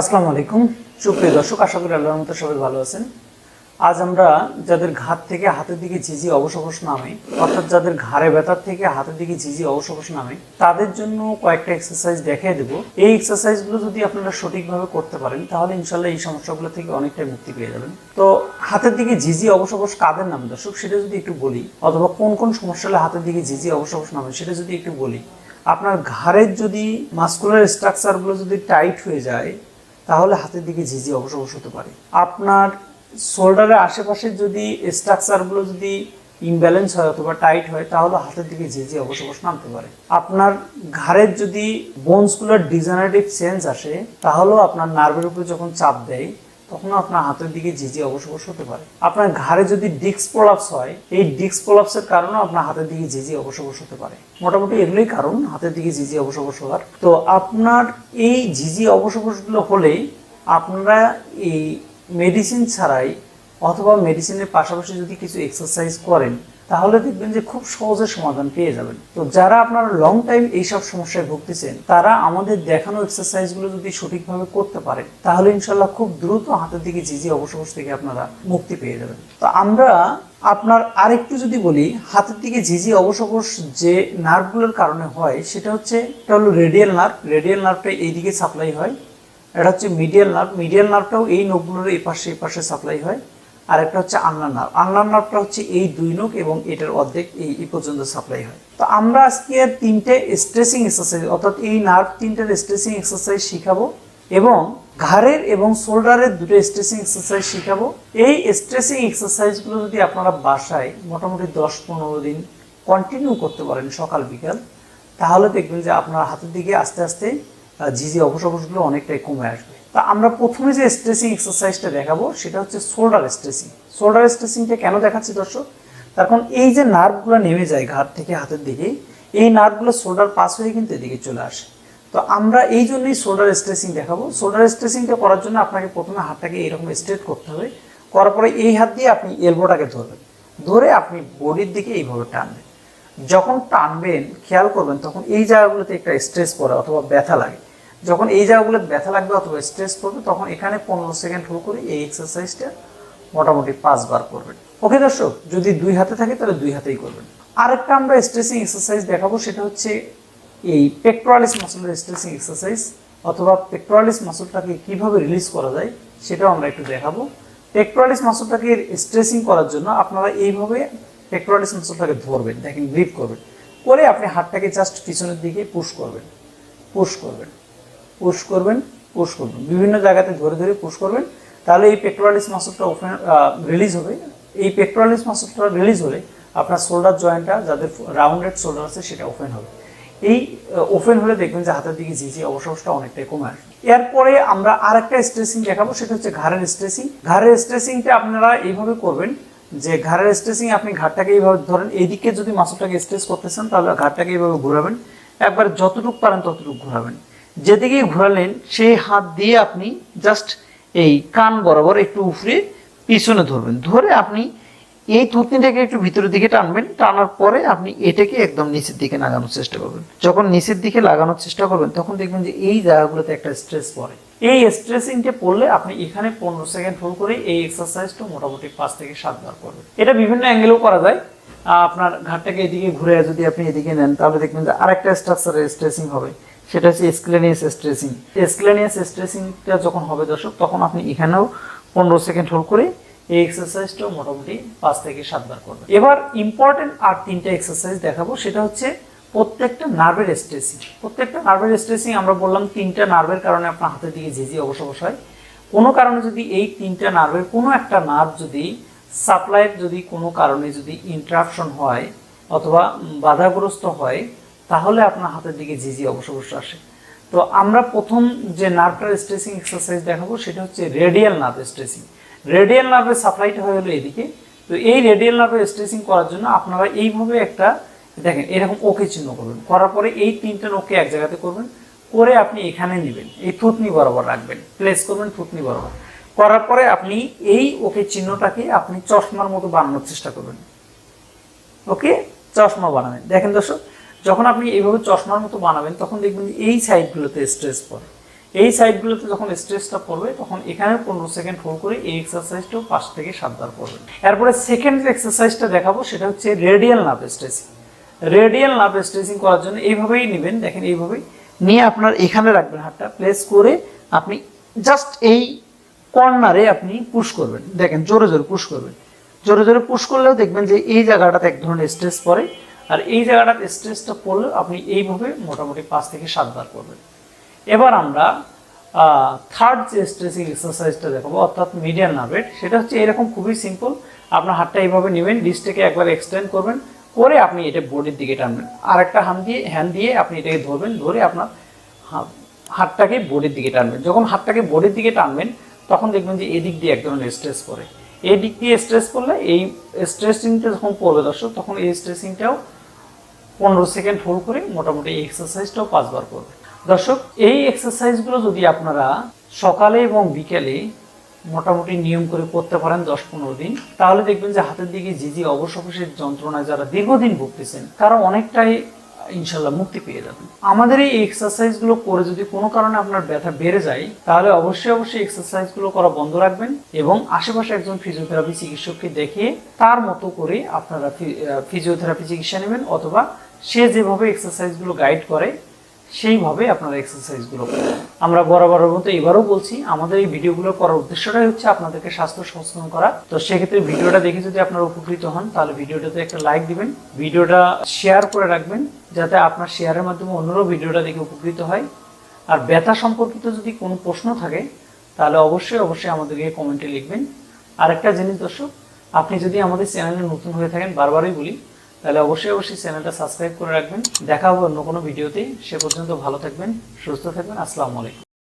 আসসালামু আলাইকুম। সুপ্রিয় দর্শক, আশা করি আল্লাহর মতো সবাই ভালো আছেন। আজ আমরা যাদের ঘাট থেকে হাতের দিকে ঝিঝি অবসবস নামে, অর্থাৎ যাদের ঘাড়ে ব্যথার থেকে হাতের দিকে ঝিঝি অবসবস নামে, তাদের জন্য কয়েকটা এক্সারসাইজ দেখিয়ে দেবো। এই এক্সারসাইজগুলো যদি আপনারা সঠিকভাবে করতে পারেন, তাহলে ইনশাল্লাহ এই সমস্যাগুলো থেকে অনেকটাই মুক্তি পেয়ে যাবেন। তো হাতের দিকে ঝিঝি অবসবস কাদের নামে দর্শক, সেটা যদি একটু বলি, অথবা কোন কোন সমস্যা হলে হাতের দিকে ঝিঝি অবসবস নামে, সেটা যদি একটু বলি। আপনার ঘাড়ের যদি মাস্কুলার স্ট্রাকচারগুলো যদি টাইট হয়ে যায় তাহলে হাতের দিকে ঝিঝি অবশ্য অবশ্য হতে পারে। আপনার শোল্ডারের আশেপাশে যদি স্ট্রাকচারগুলো যদি ইমব্যালেন্স হয় অথবা টাইট হয়, তাহলে হাতের দিকে ঝিঝি অবশ্য অবশ্য নামতে পারে। আপনার ঘাড়ের যদি বোনসগুলোর ডিজাইনারেটিভ চেঞ্জ আসে, তাহলেও আপনার নার্ভের উপরে যখন চাপ দেয় তখন আপনার হাতের দিকে ঝিঝি অবশ্য হতে পারে। আপনার ঘাড়ে যদি ডিস্ক প্রলাপস হয়, এই ডিস্ক প্রলাপসের কারণে আপনার হাতের দিকে ঝিঝি অবশ্য হতে পারে। মোটামুটি এগুলোই কারণ, হাতের দিকে ঝিঝি অবশ্য হওয়ার। তো আপনার এই ঝিঝি অবশ্য অবশ্যগুলো হলে আপনারা এই মেডিসিন ছাড়াই অথবা মেডিসিনের পাশাপাশি যদি কিছু এক্সারসাইজ করেন তাহলে দেখবেন যে খুব সহজে সমাধান পেয়ে যাবেন। তো যারা আপনারা লং টাইম এইসব সমস্যায় ভুগতেছেন, তারা আমাদের দেখানো এক্সারসাইজগুলো যদি সঠিকভাবে করতে পারেন, তাহলে ইনশাল্লাহ খুব দ্রুত হাতের দিকে ঝিঝি অবসবস থেকে আপনারা মুক্তি পেয়ে যাবেন। তো আমরা আপনার আরেকটু যদি বলি, হাতের দিকে ঝিঝি অবসবস যে নার্ভগুলোর কারণে হয়, সেটা হচ্ছে, এটা হলো রেডিয়াল নার্ভ রেডিয়াল নার্ভটা এইদিকে সাপ্লাই হয়। এটা হচ্ছে মিডিয়াল নার্ভ মিডিয়াল নার্ভটাও এই নখগুলোর এই পাশে এই পাশে সাপ্লাই হয়। আর একটা হচ্ছে আন্নার নার্ভ আন্নার নার্ভটা হচ্ছে এই দুই নখ এবং এটার অর্ধেক এই এই পর্যন্ত সাপ্লাই হয়। তো আমরা আজকে তিনটে স্ট্রেসিং এক্সারসাইজ অর্থাৎ এই নার্ভ তিনটের স্ট্রেসিং এক্সারসাইজ শিখাবো এবং ঘাড়ের এবং শোল্ডারের দুটো স্ট্রেসিং এক্সারসাইজ শিখাবো। এই স্ট্রেসিং এক্সারসাইজগুলো যদি আপনারা বাসায় মোটামুটি দশ পনেরো দিন কন্টিনিউ করতে পারেন সকাল বিকাল, তাহলে দেখবেন যে আপনার হাতের দিকে আস্তে আস্তে আহ, ঝিঝি অবসবসগুলো অনেকটাই কমে আসবে। তা আমরা প্রথমে যে স্ট্রেসিং এক্সারসাইজটা দেখাবো সেটা হচ্ছে শোল্ডার স্ট্রেসিং শোল্ডার স্ট্রেসিংটা কেন দেখাচ্ছি দর্শক? তার কারণ এই যে নার্ভগুলো নেমে যায় ঘাট থেকে হাতের দিকে এই নার্ভগুলো শোল্ডার পাস হয়ে কিন্তু এদিকে চলে আসে। তো আমরা এই জন্যই শোল্ডার স্ট্রেসিং দেখাবো। শোল্ডার স্ট্রেসিংটা করার জন্য আপনাকে প্রথমে হাতটাকে এরকম স্ট্রেট করতে হবে। করার পরে এই হাত দিয়ে আপনি এলবোটাকে ধরবেন। ধরে আপনি বডির দিকে এইভাবে টানবেন। যখন টানবেন খেয়াল করবেন তখন এই জায়গাগুলোতে একটা স্ট্রেস পড়ে অথবা ব্যথা লাগে। যখন এই জায়গাগুলোতে ব্যথা লাগবে অথবা স্ট্রেস পড়বে, তখন এখানে পনেরো সেকেন্ড হোল্ড করে এই এক্সারসাইজটা মোটামুটি পাঁচবার করবেন। ওকে দর্শক, যদি দুই হাতে থাকে তাহলে দুই হাতেই করবেন। আরেকটা আমরা স্ট্রেসিং এক্সারসাইজ দেখাবো, সেটা হচ্ছে এই পেক্টোরালিস মাসলের স্ট্রেসিং এক্সারসাইজ অথবা পেক্টোরালিস মাসলটাকে কীভাবে রিলিজ করা যায়, সেটাও আমরা একটু দেখাবো। পেক্টোরালিস মাসলটাকে স্ট্রেসিং করার জন্য আপনারা এইভাবে পেক্টোরালিস মাসলটাকে ধরবেন, দেখেন গ্রিপ করবেন। করে আপনি হাতটাকে জাস্ট পিছনের দিকে পুশ করবেন পুশ করবেন। পুশ করবেন পুশ করবেন। বিভিন্ন জায়গাতে ধরে ধরে পুশ করবেন। তাহলে এই পেক্টোরালিস মাসলটা ওপেন রিলিজ হবে। এই পেক্টোরালিস মাসলটা রিলিজ হলে আপনার শোল্ডার জয়েন্টটা যাদের রাউন্ডেড শোল্ডার আছে, সেটা ওপেন হবে। এই ওপেন হলে দেখবেন যে হাতের দিকে ঝিঝি অবসরটা অনেকটাই কমে আসবে। এরপরে আমরা আর একটা স্ট্রেসিং দেখাবো, সেটা হচ্ছে ঘাড়ের স্ট্রেসিং ঘাড়ের স্ট্রেসিংটা আপনারা এইভাবে করবেন যে ঘাড়ের স্ট্রেসিং আপনি ঘাটটাকে এইভাবে ধরেন, এইদিকে যদি মাসলটাকে স্ট্রেস করতেছেন তাহলে ঘাটটাকে এইভাবে ঘোরাবেন। একবার যতটুকু পারেন ততটুকু ঘোরাবেন। যেদিকে ঘোরালেন, সেই হাত দিয়ে আপনি জাস্ট এই কান বরাবর একটু উফরে পিছনে ধরবেন। ধরে আপনি এই থুতনিটাকে একটু ভিতরের দিকে টানবেন। টানার পরে আপনি এটাকে একদম নিচের দিকে লাগানোর চেষ্টা করবেন। যখন নিচের দিকে লাগানোর চেষ্টা করবেন, তখন দেখবেন যে এই জায়গাগুলোতে একটা স্ট্রেস পড়ে। এই স্ট্রেসিংটা পড়লে আপনি এখানে পনেরো সেকেন্ড হোল করে এই এক্সারসাইজটা মোটামুটি পাঁচ থেকে সাতবার করবেন। এটা বিভিন্ন অ্যাঙ্গেলেও করা যায়। আপনার ঘাটটাকে এদিকে ঘুরে যদি আপনি এদিকে নেন, তাহলে দেখবেন যে আরেকটা স্ট্রাকচারের স্ট্রেসিং হবে। সেটা হচ্ছে স্ক্লেনিয়াস স্ট্রেসিং স্ক্লেনিয়াস স্ট্রেসিংটা যখন হবে দর্শক, তখন আপনি এখানেও পনেরো সেকেন্ড হোল্ড করে এই এক্সারসাইজটাও মোটামুটি পাঁচ থেকে সাতবার করবেন। এবার ইম্পর্টেন্ট আর তিনটা এক্সারসাইজ দেখাবো, সেটা হচ্ছে প্রত্যেকটা নার্ভের স্ট্রেসিং প্রত্যেকটা নার্ভের স্ট্রেসিং আমরা বললাম তিনটা নার্ভের কারণে আপনার হাতের দিকে ঝিঝি অবশ্য হয়। কোনো কারণে যদি এই তিনটা নার্ভের কোনো একটা নার্ভ যদি সাপ্লাইয়ের যদি কোনো কারণে যদি ইন্টারাপশন হয় অথবা বাধাগ্রস্ত হয় তাহলে আপনার হাতের দিকে ঝিঝি অবশ্য অবশ্য আসে। তো আমরা প্রথম যে নার্ভটার স্ট্রেসিং এক্সারসাইজ দেখাবো, সেটা হচ্ছে রেডিয়াল নার্ভ স্ট্রেসিং রেডিয়াল নার্ভের সাপ্লাইটা হয়ে গেলো এদিকে। তো এই রেডিয়াল নার্ভের স্ট্রেসিং করার জন্য আপনারা এইভাবে একটা, দেখেন, এরকম ওকে চিহ্ন করবেন। করার পরে এই তিনটা নোকে এক জায়গাতে করবেন। করে আপনি এখানে নেবেন। এই থুতনি বরাবর রাখবেন। প্লেস করবেন থুতনি বরাবর। করার পরে আপনি এই ওকে চিহ্নটাকে আপনি চশমার মতো বানানোর চেষ্টা করবেন। ওকে চশমা বানাবেন। দেখেন দর্শক যখন আপনি এইভাবে চশমার মতো বানাবেন, তখন দেখবেন এই সাইডগুলোতে স্ট্রেস পড়ে। এই সাইডগুলোতে যখন স্ট্রেসটা পড়বে, তখন এখানে পনেরো সেকেন্ড হোল্ড করে এই এক্সারসাইজটাও পাঁচ থেকে সাতবার করবেন। এরপরে সেকেন্ড এক্সারসাইজটা দেখাবো, সেটা হচ্ছে radial nerve stretching radial nerve stretching করার জন্য এইভাবেই নেবেন, দেখেন এইভাবেই। নিয়ে আপনার এখানে রাখবেন হাতটা প্লেস করে আপনি জাস্ট এই কর্নারে আপনি পুশ করবেন। দেখেন জোরে জোরে পুশ করবেন। জোরে জোরে পুশ করলেও দেখবেন যে এই জায়গাটাতে এক ধরনের স্ট্রেস পড়ে। আর এই জায়গাটাতে স্ট্রেসটা পড়লে আপনি এইভাবে মোটামুটি পাঁচ থেকে সাতবার করবেন। এবার আমরা থার্ড যে স্ট্রেচিং এক্সারসাইজটা দেখাবো, অর্থাৎ মিডিয়াল নার্ভের সেটা হচ্ছে এরকম খুবই সিম্পল আপনার হাতটা এইভাবে নেবেন ডিসটাকে একবার এক্সটেন্ড করবেন, করে আপনি এটা বডির দিকে টানবেন। আর একটা হাত দিয়ে হ্যান্ড দিয়ে আপনি এটাকে ধরবেন, ধরে আপনার হাতটাকে বডির দিকে টানবেন। যখন হাতটাকে বডির দিকে টানবেন, তখন দেখবেন যে এদিক দিয়ে এক ধরনের স্ট্রেস পড়ে। এই দিক দিয়ে স্ট্রেস পড়লে এই স্ট্রেসিংটা যখন পড়বে দর্শক, তখন এই স্ট্রেসিংটাও পনেরো সেকেন্ড হোল্ড করে মোটামুটি এই এক্সারসাইজটাও পাঁচবার করবে। দর্শক, এই এক্সারসাইজগুলো যদি আপনারা সকালে এবং বিকেলে মোটামুটি নিয়ম করে করতে পারেন দশ পনেরো দিন, তাহলে দেখবেন যে হাতের দিকে যে যে অবশ যন্ত্রণায় যারা দীর্ঘদিন ভুগতেছেন, তারা অনেকটাই ইনশাল্লাহ মুক্তি পেয়ে যাবেন। আমাদের এই এক্সারসাইজগুলো করে যদি কোনো কারণে আপনার ব্যথা বেড়ে যায়, তাহলে অবশ্যই অবশ্যই এক্সারসাইজগুলো করা বন্ধ রাখবেন এবং আশেপাশে একজন ফিজিওথেরাপি চিকিৎসককে দেখে তার মতো করে আপনারা ফিজিওথেরাপি চিকিৎসা নেবেন অথবা সে যেভাবে এক্সারসাইজগুলো গাইড করে সেইভাবে আপনারা এক্সারসাইজগুলো আমরা বরাবরের মতো এবারও বলছি, আমাদের এই ভিডিওগুলো করার উদ্দেশ্যটাই হচ্ছে আপনাদেরকে স্বাস্থ্য সচেতন করা। তো সেক্ষেত্রে ভিডিওটা দেখে যদি আপনারা উপকৃত হন, তাহলে ভিডিওটাতে একটা লাইক দিবেন, ভিডিওটা শেয়ার করে রাখবেন, যাতে আপনার শেয়ারের মাধ্যমে অন্যরাও ভিডিওটা দেখে উপকৃত হয়। আর ব্যথা সম্পর্কিত যদি কোনো প্রশ্ন থাকে, তাহলে অবশ্যই অবশ্যই আমাদেরকে কমেন্টে লিখবেন। আরেকটা জিনিস দর্শক, আপনি যদি আমাদের চ্যানেলে নতুন হয়ে থাকেন, বারবারই বলি তাহলে অবশ্যই অবশ্যই চ্যানেলটা সাবস্ক্রাইব করে রাখবেন। দেখা হবে অন্য কোনো ভিডিওতেই সে পর্যন্ত ভালো থাকবেন, সুস্থ থাকবেন। আসসালামু আলাইকুম।